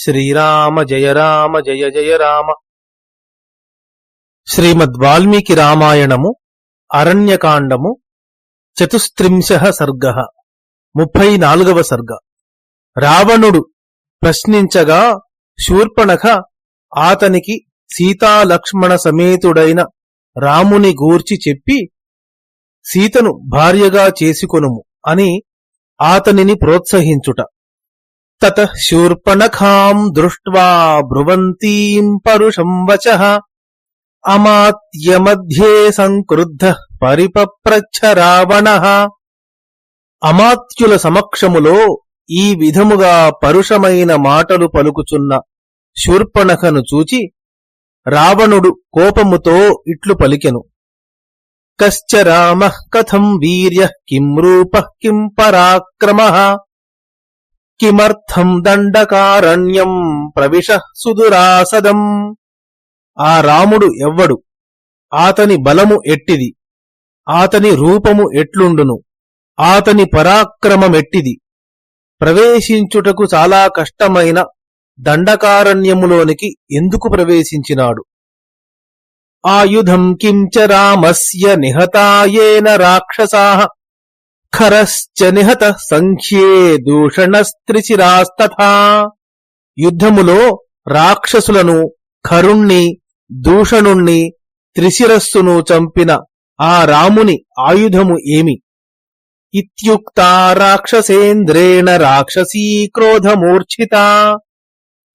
శ్రీరామ జయ రామ జయ జయ రామ. శ్రీమద్ వాల్మీకి రామాయణము అరణ్యకాండము చతుస్త్రింశ సర్గ ముప్పై నాలుగవ సర్గ. రావణుడు ప్రశ్నించగా శూర్పణఖ ఆతనికి సీతాలక్ష్మణ సమేతుడైన రాముని గూర్చి చెప్పి సీతను భార్యగా చేసుకొనుము అని ఆతనిని ప్రోత్సహించుట. తత శూర్పణఖాం దృష్ట్వా బ్రువంతీం పరుషం వచ అమాత్యమధ్యే సంక్రుద్ధ పరిపప్రచ్ఛ రావణ అమాత్యుల సమక్షములో ఈ విధముగా పరుషమైన మాటలు పలుకుచున్న శూర్పణఖను చూచి రావణుడు కోపముతో ఇట్లు పలికెను. కశ్చ రామ కథం వీర్య కిం రూప కిం పరాక్రమ? కిమర్థం దండకారణ్యం ప్రవిశ సుదురాసదం ఆ రాముడు ఎవ్వడు? ఆతని బలము ఎట్టిది? ఆతని రూపము ఎట్లుండును? ఆతని పరాక్రమమెట్టిది? ప్రవేశించుటకు చాలా కష్టమైన దండకారణ్యములోనికి ఎందుకు ప్రవేశించినాడు? ఆయుధం కించ రామస్య నిహతాయేన రాక్షసాహ ఖరశ్చ నిహత సంఖ్యే దూషణస్త్రిశిరాస్తథా యుద్ధములో రాక్షసులను ఖరుణ్ణి దూషణుణ్ణి త్రిశిరస్సును చంపిన ఆ రాముని ఆయుధము ఏమి? ఇత్యుక్తా రాక్షసేంద్రేణ రాక్షసీ క్రోధమూర్ఛిత.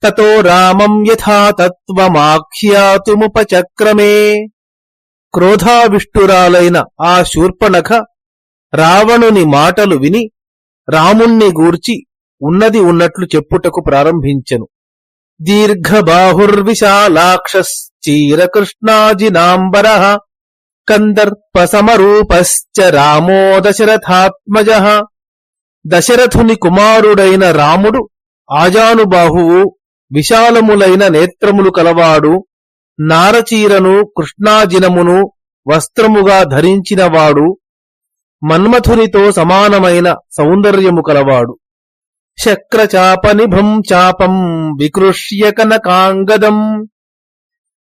తతో రామం యథాతత్వమాఖ్యాతుముపచక్రమే క్రోధావిష్టురాలైన ఆ శూర్పణఖ రావణుని మాటలు విని రాముణ్ణి గూర్చి ఉన్నది ఉన్నట్లు చెప్పుటకు ప్రారంభించెను. దీర్ఘబాహుర్విశాలాక్షీరకృష్ణాజినాంబర కందర్పసమరూపశ్చ రామో దశరథాత్మజ. దశరథుని కుమారుడైన రాముడు ఆజానుబాహువు విశాలములైన నేత్రములు కలవాడు నారచీరను కృష్ణాజినమును వస్త్రముగా ధరించినవాడు మన్మథునితో సమానమైన సౌందర్యము కలవాడు. శక్రచాపనిభం చాపం వికృష్య కనకాంగదం.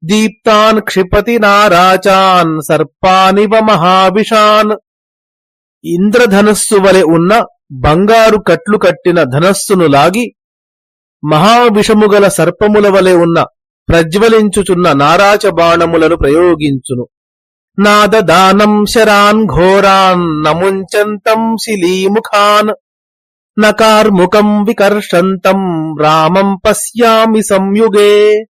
దీప్తాన్ క్షిపతి నారాచాన్ సర్పానివ మహావిషాన్ ఇంద్రధనస్సు వలె ఉన్న బంగారు కట్లు కట్టిన ధనస్సును లాగి మహావిషముగల సర్పముల వలె ఉన్న ప్రజ్వలించుచున్న నారాచ బాణములను ప్రయోగించును. నాదదానం శరాన్ ఘోరాన్ నముంచంతం శిలీముఖాన్ నకార్ముకం వికర్షంతం రామం పశ్యామి సంయుగే.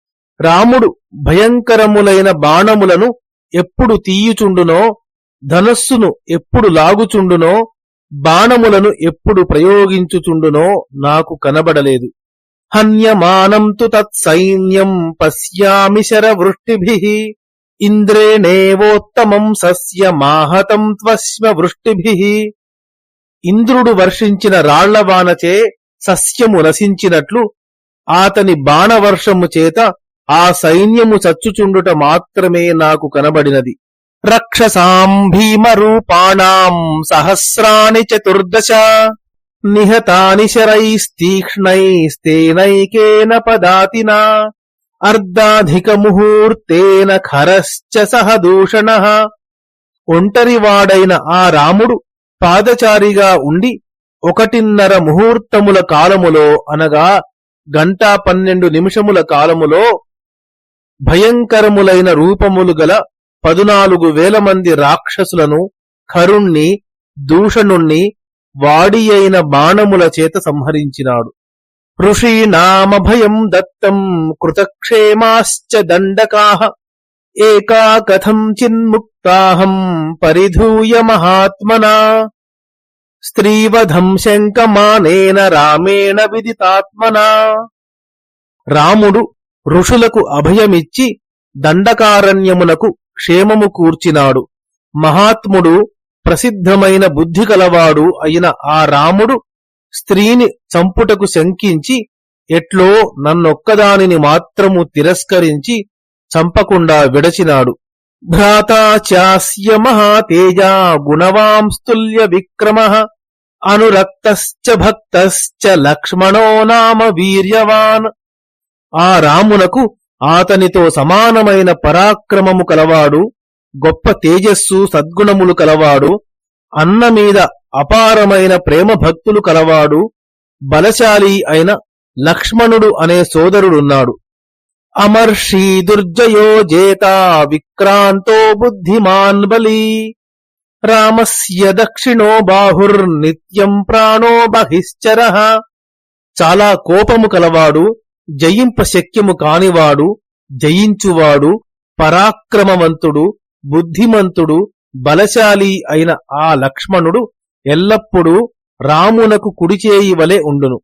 రాముడు భయంకరములైన బాణములను ఎప్పుడు తీయుచుండునో ధనస్సును ఎప్పుడు లాగుచుండునో బాణములను ఎప్పుడు ప్రయోగించుచుండునో నాకు కనబడలేదు. హన్యమానం తు తత్సైన్యం పశ్యామి శరవృష్టిభి. ఇంద్రేణేవోత్తమం సస్య మాహతం త్వస్మ వృష్టిభి. ఇంద్రుడు వర్షించిన రాళ్ళవానచే సస్యము నశించినట్లు ఆతని బాణవర్షము చేత ఆ సైన్యము చచ్చుచుండుట మాత్రమే నాకు కనబడినది. రక్షసాం భీమరూపాణాం సహస్రాణి చతుర్దశ. నిహతాని శరైస్తీక్ష్ణైస్తేనైకేన పదాతినా. అర్ధాధిక ముహూర్తేన ఖరశ్చ సహ దూషణ. ఒంటరివాడైన ఆ రాముడు పాదచారిగా ఉండి ఒకటిన్నర ముహూర్తముల కాలములో అనగా గంటా పన్నెండు నిమిషముల కాలములో భయంకరములైన రూపములు గల పదునాలుగు వేల మంది రాక్షసులను ఖరుణ్ణి దూషణుణ్ణి వాడియైన బాణముల చేత సంహరించినాడు. ఋషీణామభయం దత్తం కృతక్షేమాశ్చ దండకాః ఏకా కథం చిన్ముక్తాహం పరిధూయ మహాత్మనా స్త్రీవధం శంకమానేన రామేణ విదితాత్మనా రాముడు ఋషులకు అభయమిచ్చి దండకారణ్యమునకు క్షేమము కూర్చినాడు. మహాత్ముడు ప్రసిద్ధమైన బుద్ధి కలవాడు అయిన ఆ రాముడు స్త్రీని చంపుటకు శంకించి ఎట్లో నన్నొక్కదానిని మాత్రము తిరస్కరించి చంపకుండా విడచినాడు. భ్రాతాచాస్య మహాతేజ గుణవాంస్తుల్య విక్రమ అనురక్తశ్చ భక్తశ్చ లక్ష్మణో నామ వీర్యవాన్. ఆ రామునకు ఆతనితో సమానమైన పరాక్రమము కలవాడు గొప్ప తేజస్సు సద్గుణములు కలవాడు అన్న మీద అపారమైన ప్రేమ భక్తులు కలవాడు బలశాలి అయిన లక్ష్మణుడు అనే సోదరుడున్నాడు. అమర్షి దుర్జయో జేత విక్రాంతో బుద్ధిమాన్ బలి. రామస్య దక్షిణో బాహుర్నిత్యం ప్రాణో బహిశ్చర. చాలా కోపము కలవాడు జయింప శక్యము కానివాడు జయించువాడు పరాక్రమవంతుడు బుద్ధిమంతుడు బలశాలి అయిన ఆ లక్ష్మణుడు ఎల్లప్పుడూ రామునకు కుడిచేయి వలె ఉండును.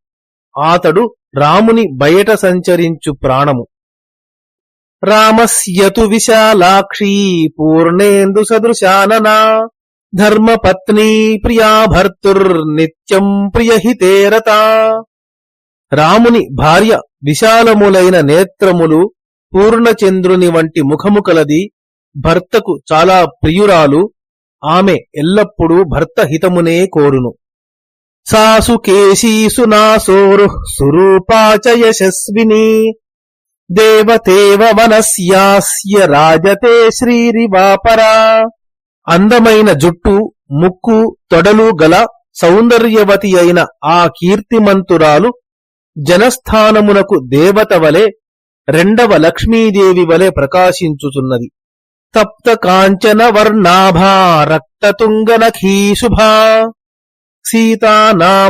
ఆతడు రాముని బయట సంచరించు ప్రాణము. రామస్యతు విశాలాక్షీ పూర్ణేందు సదృశాననా. ధర్మపత్నీ ప్రియా భర్తుర్నిత్యం ప్రియహితేరత రాముని భార్య విశాలములైన నేత్రములు పూర్ణచంద్రుని వంటి ముఖము కలది భర్తకు చాలా ప్రియురాలు. ఆమె ఎల్లప్పుడూ భర్త హితమునే కోరును. సాసు కేశీసు నాసోరు సురూపాచ యశస్విని. దేవతేవ వనస్యాస్య రాజతే శ్రీరివాపరా. అందమైన జుట్టు ముక్కు తొడలు గల సౌందర్యవతి అయిన ఆ కీర్తిమంతురాలు జనస్థానమునకు దేవత వలె రెండవ లక్ష్మీదేవి వలె ప్రకాశించుచున్నది. తప్త కాంచన వర్ణాభా రక్తతుంగనఖీశుభా సీతానామవరారోహా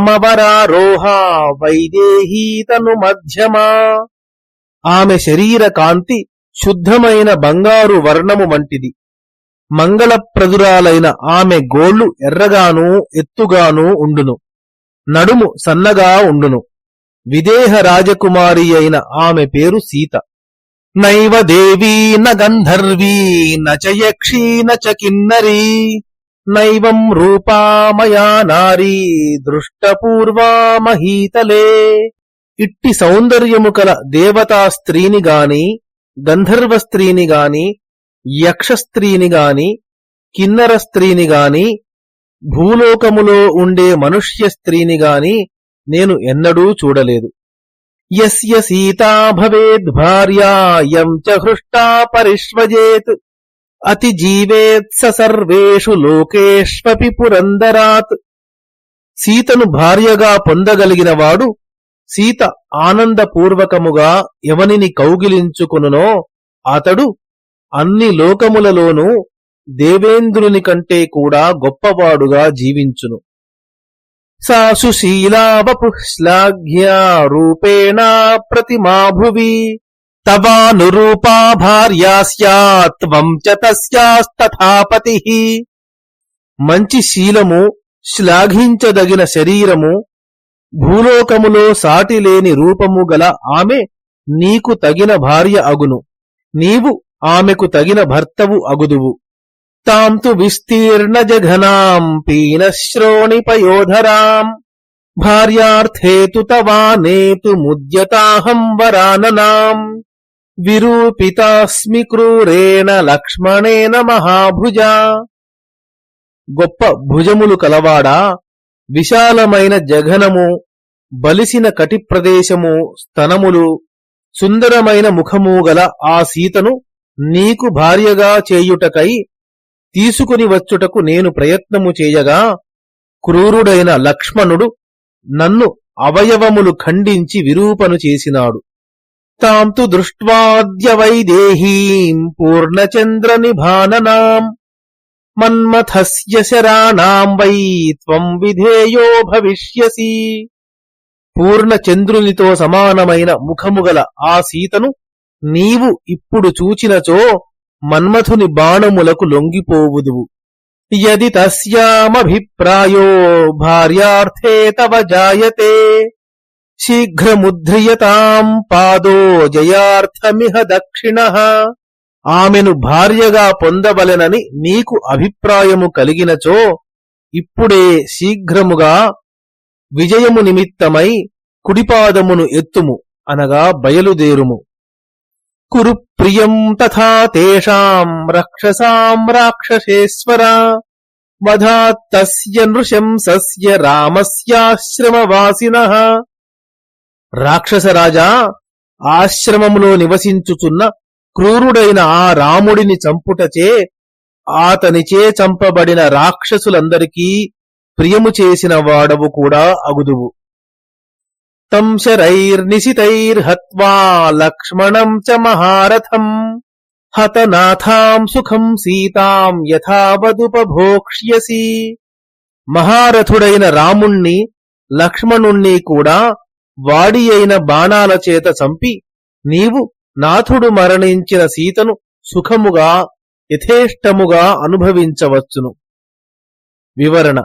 వైదేహీతను మధ్యమా ఆమె శరీర కాంతి శుద్ధమైన బంగారు వర్ణము వంటిది. మంగళప్రదురాలైన ఆమె గోళ్ళు ఎర్రగాను ఎత్తుగాను ఉండును. నడుము సన్నగా ఉండును. విదేహ రాజకుమారి అయిన ఆమె పేరు సీత. నైవ దేవీ న గంధర్వీ నచయక్షీ నచ కిన్నరీ. నైవం రూపామయా నారీ దృష్టపూర్వా మహీతలే. ఇట్టి సౌందర్యము కల దేవతా స్త్రీని గాని గంధర్వ స్త్రీని గాని యక్ష స్త్రీని గాని కిన్నర స్త్రీని గాని భూలోకములో ఉండే మనుష్య స్త్రీని గాని నేను ఎన్నడూ చూడలేదు. యస్య సీతా భవేద్ భార్యా యం చ హృష్టా పరిష్వజేత్. అతిజీవేత్ స సర్వేషు లోకేష్వపి పురందరాత్. సీతను భార్యగా పొందగలిగినవాడు సీత ఆనందపూర్వకముగా ఎవనిని కౌగిలించుకునునో అతడు అన్ని లోకములలోనూ దేవేంద్రుని కంటే కూడా గొప్పవాడుగా జీవించును. సా సుశీలావపు శ్లాఘ్యా రూపేణ ప్రతిమా భువి తవానురూపా భార్యా స్యాత్వం చ తస్యాస్తథాపతి మంచి శీలము శ్లాఘించదగిన శరీరము భూలోకములో సాటిలేని రూపము గల ఆమె నీకు తగిన భార్య అగును. నీవు ఆమెకు తగిన భర్తవు అగుదువు. తాం తు విస్తీర్ణ జఘనాం పయోధరాం భార్యార్థేతు తవానేతు ముద్యతాహం వరాననాం విరూపితాస్మి క్రూరేణ లక్ష్మణేన మహాభుజా గొప్ప భుజములు కలవాడా విశాలమైన జఘనము బలిసిన కటి ప్రదేశము స్తనములు సుందరమైన ముఖము గల ఆ సీతను నీకు భార్యగా చేయుటకై తీసుకుని వచ్చుటకు నేను ప్రయత్నము చేయగా క్రూరుడైన లక్ష్మణుడు నన్ను అవయవములు ఖండించి విరూపను చేసినాడు. తాంతు దృష్ట్వాద్య వైదేహీం పూర్ణచంద్ర నిభాననాం మన్మథస్య శరాణాం వై త్వం విధేయో భవిష్యసి. పూర్ణచంద్రునితో సమానమైన ముఖముగల ఆ సీతను నీవు ఇప్పుడు చూచినచో మన్మథుని బాణములకు లొంగిపోవుదువు. యది తస్యామభిప్రాయో భార్యార్థే తవ జాయతే. శీఘ్రముద్రియతాం పాదో జయార్థమిహ దక్షిణ. ఆమెను భార్యగా పొందవలెనని నీకు అభిప్రాయము కలిగినచో ఇప్పుడే శీఘ్రముగా విజయము నిమిత్తమై కుడిపాదమును ఎత్తుము అనగా బయలుదేరుము. కురు ప్రియం తథా తేషాం రక్షసాం రాక్షసేశ్వర వధాత్తస్య నృశంసస్య రామస్యాశ్రమవాసిన రాక్షసరాజా ఆశ్రమములో నివసించుచున్న క్రూరుడైన ఆ రాముడిని చంపుటచే ఆతనిచే చంపబడిన రాక్షసులందరికీ ప్రియము చేసిన వాడవు కూడా అగుదువు తం శరైర్నిశితైర్హత్వా లక్ష్మణం చ మహారథం। హతనాథాం సుఖం సీతాం యథావదుపభోక్ష్యసి। మహారథుడైన రాముణ్ణి లక్ష్మణుణ్ణి కూడా వాడి అయిన బాణాల చేత చంపి నీవు నాథుడు మరణించిన సీతను సుఖముగా యథేష్టముగా అనుభవించవచ్చును। వివరణ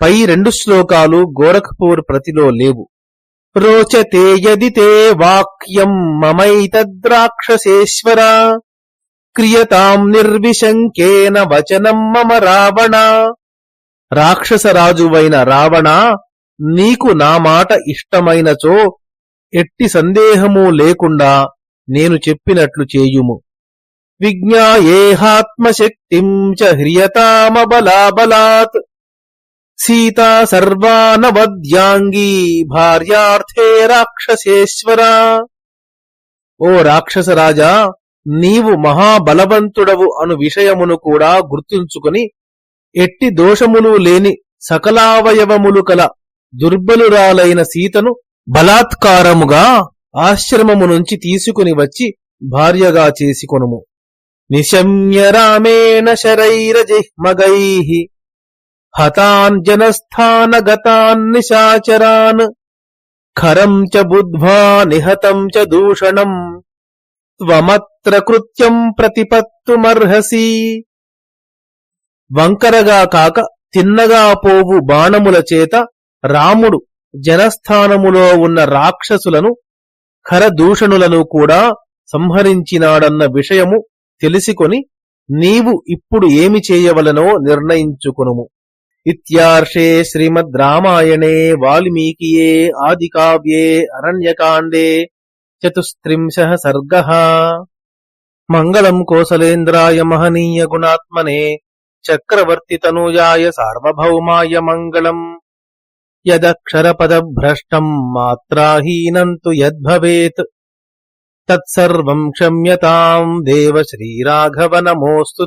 పై రెండు శ్లోకాలు గోరఖ్పూర్ ప్రతిలో లేవు। రోచతే యదితే వాక్యం మమైతద్రాక్షసేశ్వర క్రియతాం నిర్విశంకేన వచనం మమ రావణ. రాక్షసరాజువైన రావణ నీకు నా మాట ఇష్టమైనచో ఎట్టి సందేహము లేకుండా నేను చెప్పినట్లు చేయుము. విజ్ఞాయేహాత్మశక్తిం చ హ్రియతామబలాబలాత్. సీతా సర్వానవద్యాంగీ భార్యార్థే రాక్షసేశ్వర. ఓ రాక్షసరాజా నీవు మహాబలవంతుడవు అను విషయమును కూడా గుర్తుంచుకుని ఎట్టి దోషములు లేని సకలావయవములు కల దుర్బలురాలైన సీతను బలాత్కారముగా ఆశ్రమము నుంచి తీసుకుని వచ్చి భార్యగా చేసుకొనుము నిశమ్య రామేణ శరైరజిహ్మగై. హతాన్ జనస్థాన నిశాచరాన్. ఖరం చ బుద్ధ్వా నిహతం చ దూషణం. త్వమత్ర కృత్యం ప్రతిపత్తుమర్హసి. వంకరగా కాక తిన్నగా పోవు బాణముల చేత రాముడు జనస్థానములో ఉన్న రాక్షసులను ఖరదూషణులను కూడా సంహరించినాడన్న విషయము తెలిసికొని నీవు ఇప్పుడు ఏమి చేయవలనో నిర్ణయించుకునుము. ఇత్యార్షే శ్రీమద్ రామాయణే వాల్మీకియే ఆది కావ్యే అరణ్యకాండే చతుస్త్రింశः సర్గः మంగళం కోసలేంద్రాయ మహనీయ గుణాత్మనే చక్రవర్తి తనూజాయ సార్వభౌమాయ మంగళం యదక్షరపదభ్రష్టం మాత్రాహీనం తు యద్భవేత్ తత్సర్వం క్షమ్యతాం దేవ శ్రీరాఘవ నమోऽस्तु